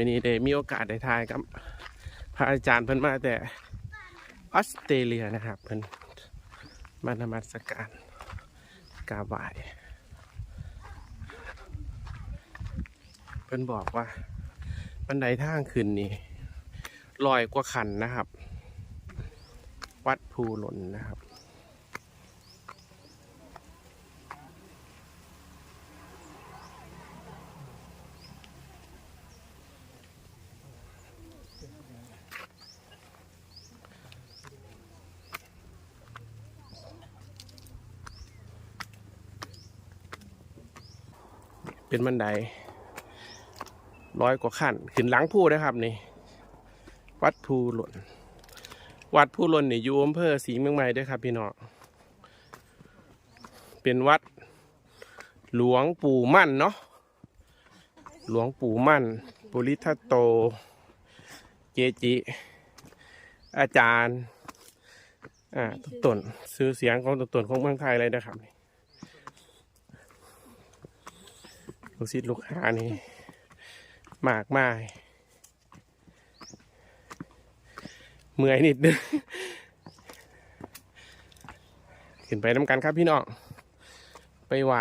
มื่อนี้ได้มีโอกาสได้ทายกับ พระอาจารย์เพิ่นมาแต่ออสเตรเลียนะครับเพิ่นมานมัสการกราบไหว้เพิ่นบอกว่าบันไดทางขึ้นนี่ลอยกว่าขันนะครับ วัดภูหล่นนะครับ เป็นบันไดร้อยกว่าขั้น ขึ้นหลังภูนะครับนี่ วัดภูหล่น วัดภูหล่นนี่อยู่อำเภอศรีเมืองใหม่ด้วยครับ พี่น้องเป็นวัด หลวงปู่มั่นเนาะหลวงปู่มั่น ปุริทัตโตเกจิ อาจารย์ อ่าต้นซื้อเสียงของต้นของเมืองไทยเลยนะครับนี่ ลูกศิษย์ลูกหานี่มากมายเมื่อยนิดนึงขึ้นไปน้ำกันครับพี่น้อง ไปไหว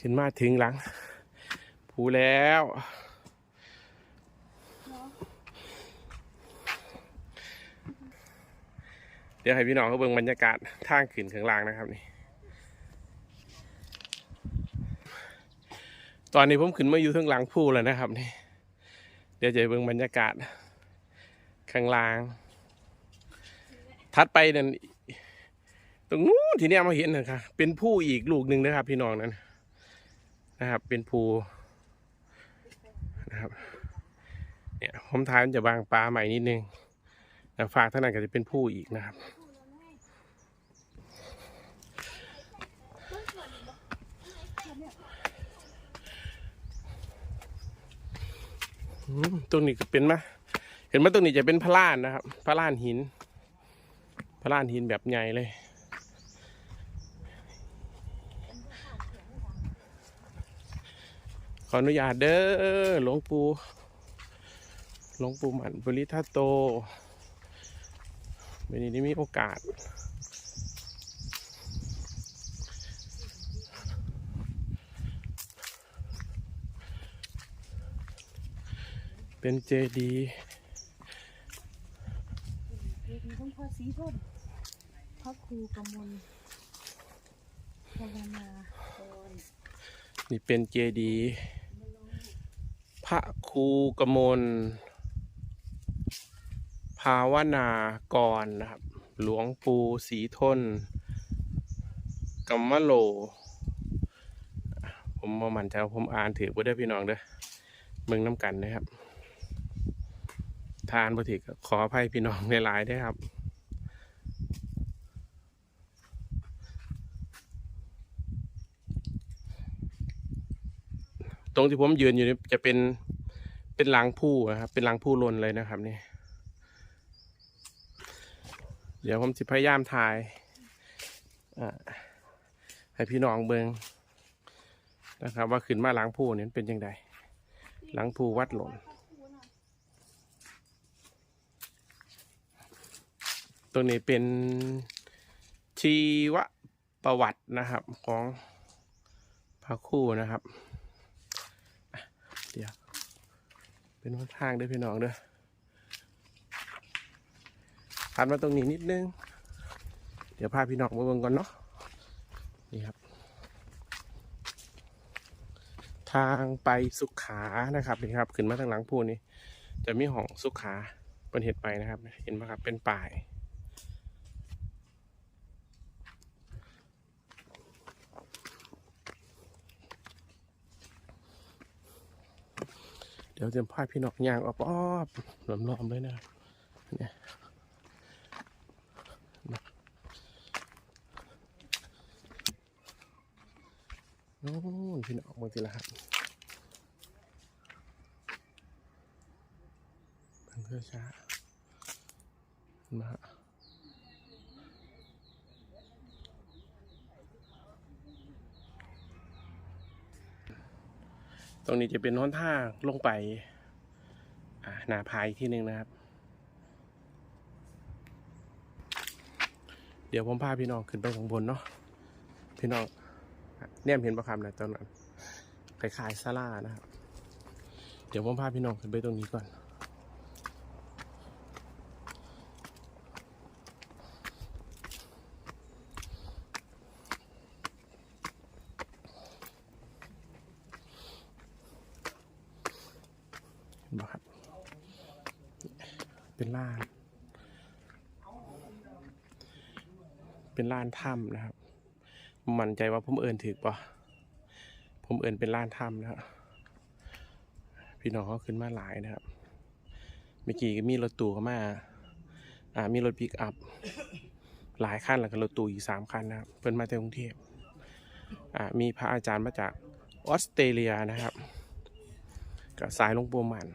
ขึ้นมาถึงหลังผูแล้วเดี๋ยวให้พี่น้องเขาเบิ่งบรรยากาศทางขึ้นข้างล่างนะครับนี่ ตอนนี้ผมขึ้นมาอยู่ข้างหลังผู้แล้วนะครับนี่ เดี๋ยวจะเบิ่งบรรยากาศข้างล่าง ทัดไปนั่นตรงนู้นที่เนี้ยมาเห็นนะครับเป็นผู้อีกลูกหนึ่งนะครับ พี่น้องนั้น นะครับ เป็นภูนะครับเนี่ยผมทายมันจะบางปลาใหม่นิดนึงแต่ฝากเท่านั้นก็จะเป็นผู้อีกนะครับตรงนี้ก็เป็นมะเห็นไหมตรงนี้จะเป็นพระลานนะครับพระลานหินพระลานหินแบบใหญ่เลย ขออนุญาตเด้อหลวงปู่หลวงปู่หมันบริทัตโตวันนี้ได้มีโอกาส เป็นเจดีย์เด็กมีต้องพอสีพ่นพระครูกมลภาวนาพรนี่เป็นเจดีย์พ ระครูกมล ภาวนากรนะครับ หลวงปู่ศรีทนกัมมะโล ผมมามั่นใจว่าผมอ่านถือบ่ได้พี่น้องเด้อเมืองน้ำกันนะครับ ทานบ่ถือก็ขออภัยพี่น้องในหลายๆด้วยครับ ตรงที่ผมยืนอยู่นี่จะเป็นเป็นหลังผู้นะครับ เป็นหลังผู้ลนเลยนะครับนี่เดี๋ยวผมจะพยายามถ่ายให้พี่น้องเบิงนะครับ ว่าขึ้นมาหลังผู้นี่เป็นยังไงหลังผู้วัดหล่นตรงนี้เป็นชีวประวัตินะครับของพระคู่นะครับ เดี๋ยว เป็นหนทางเด้วยพี่น้องเด้อผ่านมาตรงนี้นิดนึง เดี๋ยวพาพี่น้องมาเบิ่งก่อนเนาะนี่ครับ ทางไปสุขขานะครับนี่ครับ ขึ้นมาทางหลังพูนี่จะมีห้องสุขาเป็นเห็ดไปนะครับ เห็นไหมครับเป็นป่าย ดี๋ยวจะพาพี่นอกยางออบอ้อบล้อมๆเลยนะเนี่ยโอ้นพี่นอกบางทีละครับเพิ่งเพื่อช้ามา ตรงนี้จะเป็นห้นทางลงไปอ่าหนาพายอีกที่หนึ่งนะครับ เดี๋ยวผมพาพี่น้องขึ้นไปข้างบนเนาะพี่น้องเนี่ยเห็นประคำนะตอนนั้นคล้ายๆซาลานะครับ เดี๋ยวผมพาพี่น้องขึ้นไปตรงนี้ก่อน เห็นไหมครับ เป็นลาน เป็นลานถ้ำนะครับ มั่นใจว่าผมเอินถือปะผมเอินเป็นลานถ้ำนะครับพี่น้องเขาขึ้นมาหลายนะครับ เมื่อกี้ก็มีรถตู้เข้ามา อ่า มีรถปิกอัพ หลายคันแล้วก็รถตู้อีกสามคันนะครับ เพิ่นมาจากกรุงเทพอ่า มีพระอาจารย์มาจากออสเตรเลียนะครับ กับสายลงปู่หมัน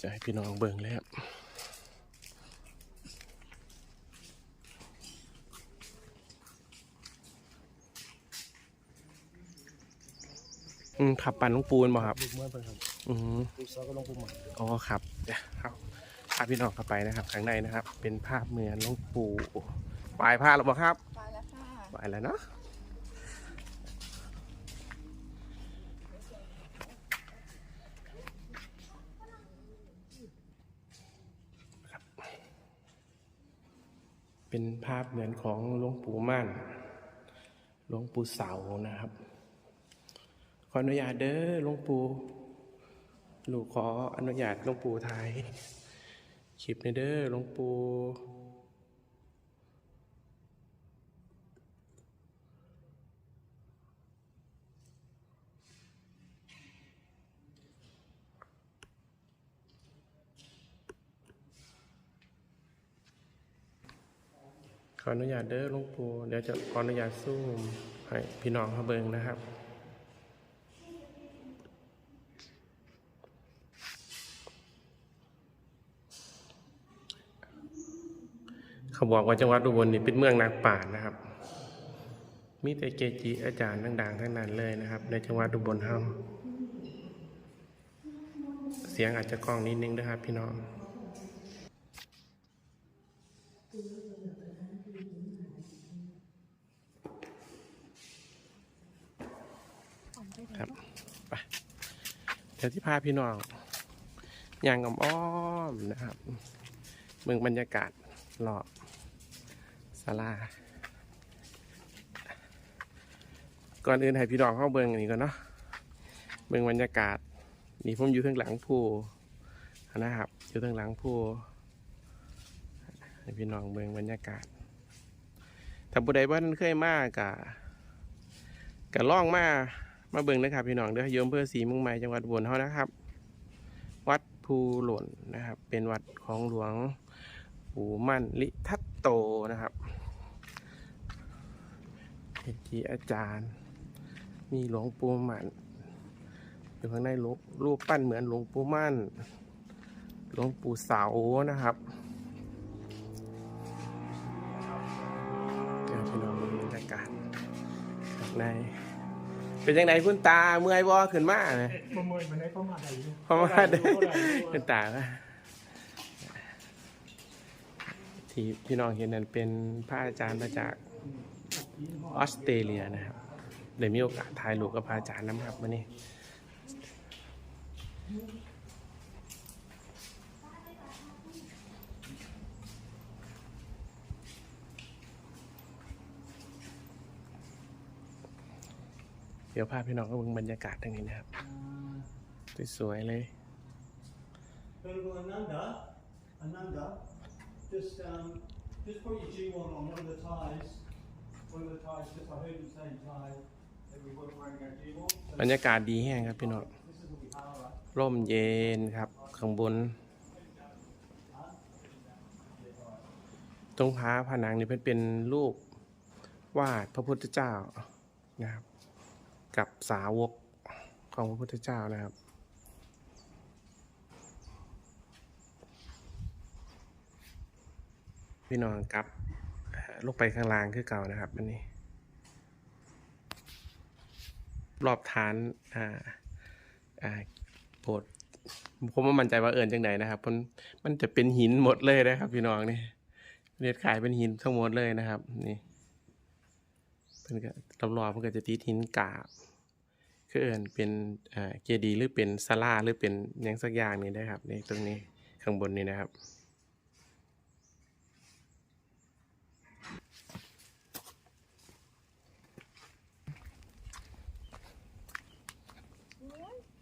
จะให้พี่น้องเบิ่งเลยครับ ขับปั่นหลวงปูนบ่ครับลูกเมื่อไปครับอืมลูกซอก็ลงปุ่มหมันอ๋อครับเดี๋ยวครับพาพี่น้องเข้าไปนะครับ ข้างในนะครับ เป็นภาพเหมือนหลวงปู่ปลายผ้าหรือเปล่าครับไปแล้วค่ะปลายแล้วเนาะครับเป็นภาพเหมือนของหลวงปู่มั่นหลวงปู่เสานะครับ ขออนุญาตเด้อหลวงปู่ลูกขออนุญาตหลวงปู่ไทยคลิปในเด้อหลวงปู่ขออนุญาตเด้อหลวงปู่เดี๋ยวจะขออนุญาตซูมให้พี่น้องเขาเบิงนะครับ เขา บอกว่าจังหวัดอุบลนี่เป็นเมืองนักป่านะครับ มีแต่เกจิอาจารย์ดังๆทั้งนั้นเลยนะครับ ในจังหวัดอุบลเฮาเสียงอาจจะกล้องนิดนึงนะครับ พี่น้องครับไปเดี๋ยวที่พาพี่น้องย่างอ้อมๆนะครับเมืองบรรยากาศรอบาลาก่อนอื่นให้พี่น้องเข้าเบิงอันนี้ก่อนเนาะเบิงบรรยากาศ นี่ผมอยู่ข้างหลังผู้นะครับ อยู่ข้างหลังผู้ให้พี่น้องเบิงบรรยากาศถ้าบุใดบ้านเคยมากกะกะล่องมามาเบิงนะครับ พี่น้องเด้อโยมเพื่อสีเมุงใหม่จังหวัดอุบลเฮานะครับ วัดภูหล่นนะครับ เป็นวัดของหลวงปู่มั่นลิทัตโตนะครับ เป็นที่อาจารย์ มีหลวงปู่มั่นอยู่ข้างในรูปรูปปั้นเหมือนหลวงปู่มั่น หลวงปู่เสานะครับเดี๋ยวพี่น้องดูบรรยากาศข้างในเป็นยังไงคุณตาเมื่อยบ่ขึ้นมาเลยประเมินมันได้เข้ามาได้อยู่เพราะว่าเดินคุณตาก็ที่พี่น้องเห็นนั้นเป็นพระอาจารย์มาจาก ออสเตรเลียนะครับเดี๋ยวมีโอกาสถ่ายรูปกับอาจารย์นะครับวันนี้เดี๋ยวพาพี่น้องก็บึงบรรยากาศตรงนี้นะครับ สวยๆเลย บรรยากาศดีแห้งครับพี่น้องร่มเย็นครับข้างบน ตรงผาผนังนี่เป็นเป็นรูปวาดพระพุทธเจ้านะครับ กับสาวกของพระพุทธเจ้านะครับพี่น้องครับ ลงไปข้างล่างคือเก่านะครับอันนี้ รอบฐานอ่าอ่าโบสถ์ผมว่ามั่นใจว่าเอิญจังไหนนะครับมันมันจะเป็นหินหมดเลยนะครับพี่น้องนี่เรียดขายเป็นหินทั้งหมดเลยนะครับ นี่เพิ่นก็รอบๆเพิ่นก็จะติดหินกาบคือเอิญเป็นอ่าเจดีหรือเป็นศาลาหรือเป็นยังสักอย่างนี่นะครับนี่ตรงนี้ข้างบนนี้นะครับ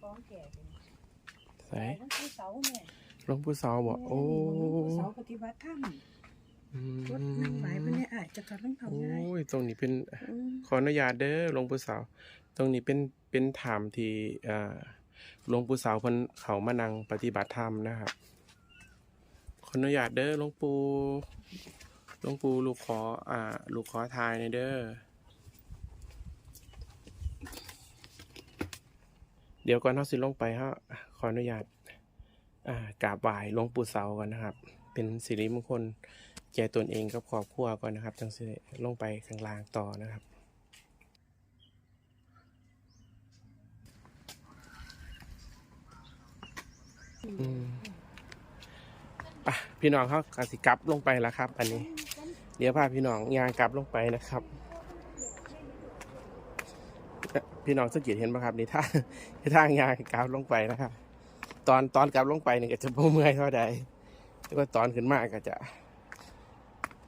ของแก่เป็นใส่หลวงปู่เสาแม่หลวงปู่เสาบอกโอ้หลวงปู่เสาปฏิบัติธรรมอืมรถนั่งไหวมันเนี่ยอาจจะกระต้องเขาโอ้ง่ายยตรงนี้เป็นอืมขออนุญาตเด้อหลวงปู่เสาตรงนี้เป็นเป็นถามที่อ่าหลวงปู่เสาเพิ่นเขามานั่งปฏิบัติธรรมนะครับขออนุญาตเด้อหลวงปู่หลวงปู่ลูกขออ่าลูกขอทายในอยเด้อ เดี๋ยวก่อนเฮาสิลงไปฮะขออนุญาตกราบไหว้หลวงปู่เสาก่อนนะครับ เป็นสิริมงคลแก่ตนเองกับครอบครัวก่อนนะครับจังสิลงไปข้างล่างต่อนะครับอืมอะพี่น้องเขากสิกลับลงไปแล้วครับ อันนี้ เดี๋ยวพาพี่น้องยางกลับลงไปนะครับ พี่น้องสังเกตเห็นไหมครับนี่ท่าท่างยางกลับลงไปนะครับ ตอนตอนกลับลงไปเนี่ยก็จะบ่เมื่อยเท่าใดแล้วก็ตอนขึ้นมากก็จะ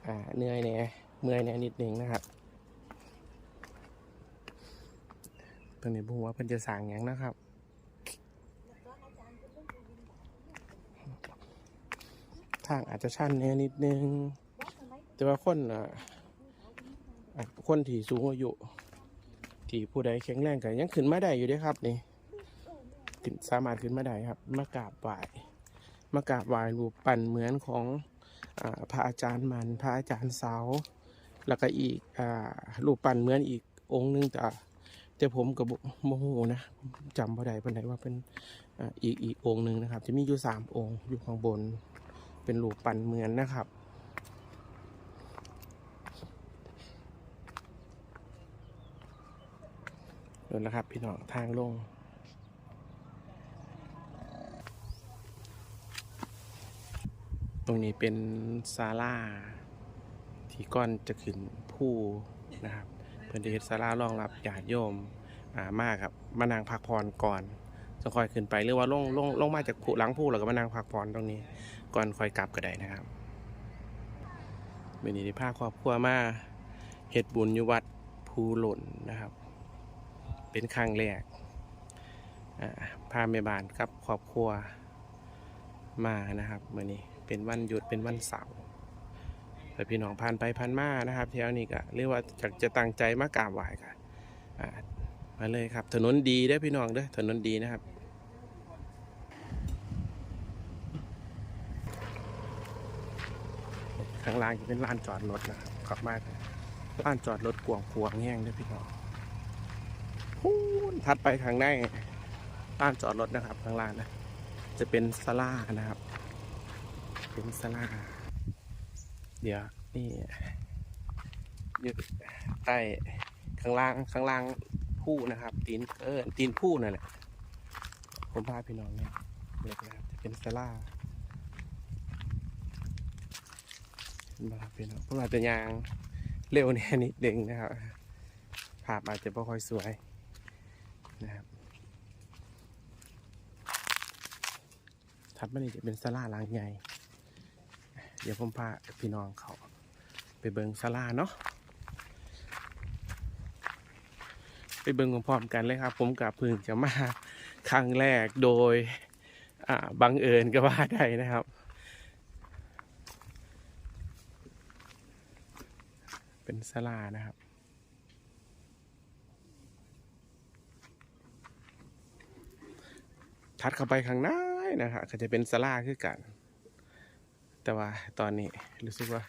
อ่าเหนื่อยเนี่ยเมื่อยเนี่ยนิดนึงนะครับตอนนี้บุ้งว่าเพิ่นจะสั่งหยังนะครับทางอาจจะชันแน่นิดนึง แต่ว่าคนอะคนที่สูงอายุ ที่ผู้ใดแข็งแรงกันยังขึ้นมาได้อยู่ด้ครับนี่ขึ้นสามารถขึ้นมาได้ครับ มากราบไหว้มากราบไหว้รูปปั้นเหมือนของอพระอาจารย์มัน พระอาจารย์เสา แล้วก็อีกอรูปปั้นเหมือนอีกองค์หนึงแต่แต่ผมกับโมโหนะจำบ่ได้ปานไหนว่าเป็นอ,อีกอีกองค์หนึ่งนะครับ จะมีอยู่สามองค์อยู่ข้างบน เป็นรูปปั้นเหมือนนะครับ นแหละครับ พี่น้องทางลงตรงนี้เป็นศาลาที่ก้อนจะขึ้นผู้นะครับ เพื่อนเฮ็ดศาลารองรับญาติโยมอ่ามากครับมานั่งพักผ่อนก่อนจะคอยขึ้นไปหรือว่าลงลงลงมาจากผู้หลังผู้แล้วก็มานั่งพักผ่อนตรงนี้ ก่อนคอยกลับก็ได้นะครับวันนี้ได้พาครอบครัวมาเฮ็ดบุญอยู่วัดภูหล่นนะครับ เป็นครั้งแรกพาแม่บ้านกับครอบครัวมานะครับมื่อนี้เป็นวันหยุดเป็นวันเสาร์แต่พี่น้องผ่านไปผ่านมานะครับแถวนี้ก็เรียกว่าจะจะตั้งใจมากราบไหว้กันมาเลยครับ ถนนดีเด้พี่น้องเด้อถนนดีนะครับข้างล่างจะเป็นลานจอดรถนะครับขับมากลานจอดรถกวางกวางๆแห้งเด้พี่น้อง พูนถัดไปข้างในลานจอดรถนะครับข้างล่างนะ จะเป็นสลานะครับ เป็นสลาเดี๋ยวนี่อยู่ใต้ข้างล่างข้างล่างผู้นะครับ ตีนเออตีนผู้นั่นแหละผมพาพี่น้องเนี่ยเด็กนะครับจะเป็นสลามครับพี่น้องพวกเราจะยางเร็วเนี่ยนิดนึงนะครับ ภาพอาจจะไม่ค่อยสวย นะครับถัดมานี่จะเป็นศาลาลังใหญ่ เดี๋ยวผมพาพี่น้องเขาไปเบิงศาลาเนาะไปเบิงพร้อมๆกันเลยครับ ผมกับพึ่งจะมาครั้งแรกโดยบังเอิญก็ว่าได้นะครับ เป็นสลานะครับ ทัดเข้าไปข้างในนะครับก็จะเป็นสลาคือกัน แต่ว่าตอนนี้รู้สึกว่า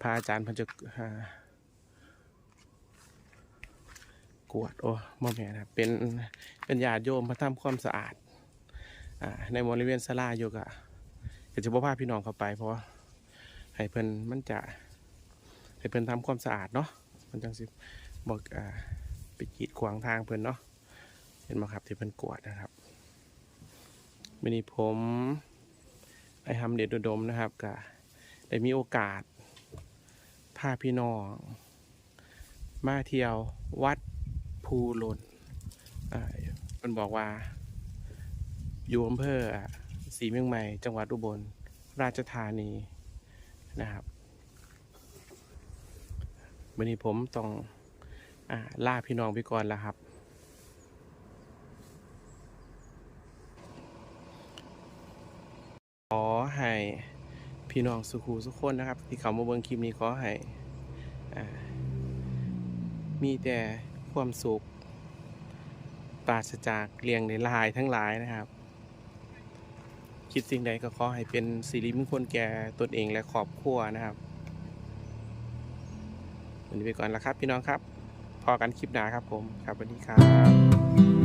พระอาจารย์พันจะกวดโอ้มอแม่นะเป็นเป็นญาติโยมมาทำความสะอาดอในบริเวณศาลาอยู่กะก็จะบ่พาพี่น้องเข้าไปเพราะให้เพิ่นมันจะให้เพิ่นทำความสะอาดเนาะมันจังสิบอกอ่าไปกีดขวางทางเพิ่นเนาะเห็นไหมครับที่เพิ่นกวดนะครับ วันนี้ผมไอทำเด็ดดมนะครับก็ได้มีโอกาสพาพี่น้อง มาเที่ยววัดภูหล่นอ่าเพิ่นบอกว่า อยู่อำเภออะศรีเมืองใหม่ จังหวัดอุบลราชธานีนะครับวันนี้ผมต้องอล่าพี่น้องไปก่อนแล้วครับ ขอให้ พี่น้องสุขูสุขคนนะครับ ที่เขามาเบิ่งคลิปนี้ขอให้มีแต่ความสุขปราศจากเรียงในลายทั้งหลายนะครับ คิดสิ่งใดก็ขอให้เป็นสิริมงคลแก่ตนเองและครอบครัวนะครับวันนี้ไปก่อนแล้วครับ พี่น้องครับ พอกันคลิปหน้าครับผมครับสวัสดีครับ